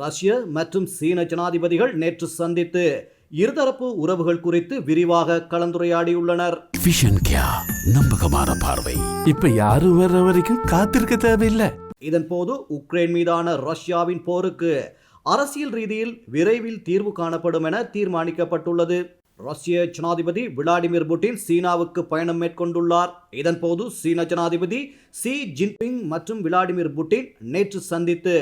ரஷ்ய மற்றும் சீன ஜனாதிபதிகள் நேற்று சந்தித்து இருதரப்பு உறவுகள் குறித்து விரிவாக கலந்துரையாடியுள்ளனர். நம்பகமான பார்வை இப்ப யாரும் வர்ற வரைக்கும் காத்திருக்க தேவையில்லை. இதன்போது உக்ரைன் மீதான ரஷ்யாவின் போருக்கு அரசியல் ரீதியில் விரைவில் தீர்வு காணப்படும் என தீர்மானிக்கப்பட்டுள்ளது. ரஷ்ய ஜனாதிபதி விளாடிமிர் புட்டின் சீனாவுக்கு பயணம் மேற்கொண்டுள்ளார். இதன்போது சீன ஜனாதிபதி சி ஜின்பிங் மற்றும் விளாடிமிர் புட்டின் நேற்று சந்தித்து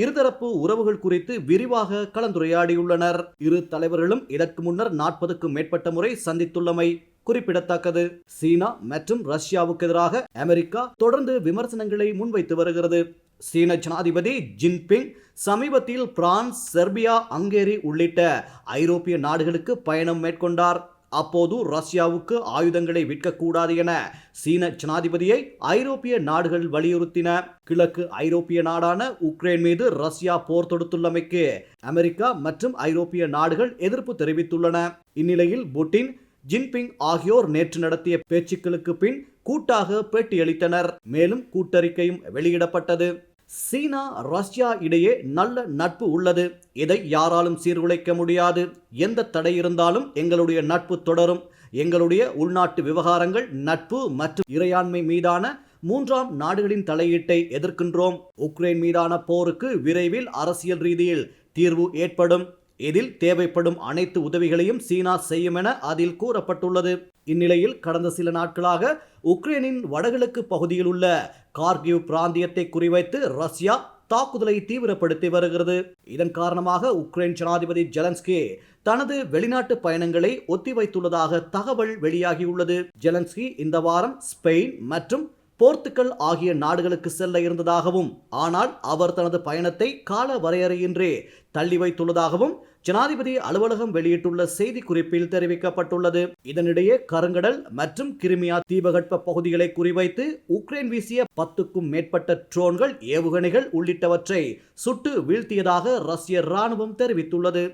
இருதரப்பு உறவுகள் குறித்து விரிவாக கலந்துரையாடியுள்ளனர். இரு தலைவர்களும் இதற்கு முன்னர் நாற்பதுக்கும் மேற்பட்ட முறை சந்தித்துள்ளமை குறிப்பிடத்தக்கது. சீனா மற்றும் ரஷ்யாவுக்கு எதிராக அமெரிக்கா தொடர்ந்து விமர்சனங்களை முன்வைத்து வருகிறது. சீன ஜனாதிபதி ஜின்பிங் சமீபத்தில் பிரான்ஸ் செர்பியா ஹங்கேரி உள்ளிட்ட ஐரோப்பிய நாடுகளுக்கு பயணம் மேற்கொண்டார். அப்போது ரஷ்யாவுக்கு ஆயுதங்களை விற்கக்கூடாது என சீன ஜனாதிபதியை ஐரோப்பிய நாடுகள் வலியுறுத்தின. கிழக்கு ஐரோப்பிய நாடான உக்ரைன் மீது ரஷ்யா போர் தொடுத்துள்ளமைக்கு அமெரிக்கா மற்றும் ஐரோப்பிய நாடுகள் எதிர்ப்பு தெரிவித்துள்ளன. இந்நிலையில் புட்டின் ஜின்பிங் ஆகியோர் நேற்று நடத்திய பேச்சுக்களுக்கு பின் கூட்டாக பேட்டியளித்தனர். மேலும் கூட்டறிக்கையும் வெளியிடப்பட்டது. சீனா ரஷ்யா இடையே நல்ல நட்பு உள்ளது. இதை யாராலும் சீர்குலைக்க முடியாது. எந்த தடை இருந்தாலும் எங்களுடைய நட்பு தொடரும். எங்களுடைய உள்நாட்டு விவகாரங்கள் நட்பு மற்றும் இறையாண்மை மீதான மூன்றாம் நாடுகளின் தலையீட்டை எதிர்க்கின்றோம். உக்ரைன் மீதான போருக்கு விரைவில் அரசியல் ரீதியில் தீர்வு ஏற்படும். இதில் தேவைப்படும் அனைத்து உதவிகளையும் சீனா செய்யும் என அதில் கூறப்பட்டுள்ளது. இந்நிலையில் கடந்த சில நாட்களாக உக்ரைனின் வடகிழக்கு பகுதியில் உள்ள கார்கிவ் பிராந்தியத்தை குறிவைத்து ரஷ்யா தாக்குதலை தீவிரப்படுத்தி வருகிறது. இதன் காரணமாக உக்ரைன் ஜனாதிபதி ஜெலன்ஸ்கி தனது வெளிநாட்டு பயணங்களை ஒத்திவைத்துள்ளதாக தகவல் வெளியாகியுள்ளது. ஜெலன்ஸ்கி இந்த வாரம் ஸ்பெயின் மற்றும் போர்த்துக்கல் ஆகிய நாடுகளுக்கு செல்ல இருந்ததாகவும் ஆனால் அவர் தனது பயணத்தை கால வரையறையின்றி தள்ளி வைத்துள்ளதாகவும் ஜனாதிபதி அலுவலகம் வெளியிட்டுள்ள செய்தி குறிப்பில் தெரிவிக்கப்பட்டுள்ளது. இதனிடையே கருங்கடல் மற்றும் கிரிமியா தீபகற்ப பகுதிகளை குறிவைத்து உக்ரைன் வீசிய பத்துக்கும் மேற்பட்ட ட்ரோன்கள் ஏவுகணைகள் உள்ளிட்டவற்றை சுட்டு வீழ்த்தியதாக ரஷ்ய ராணுவம் தெரிவித்துள்ளது.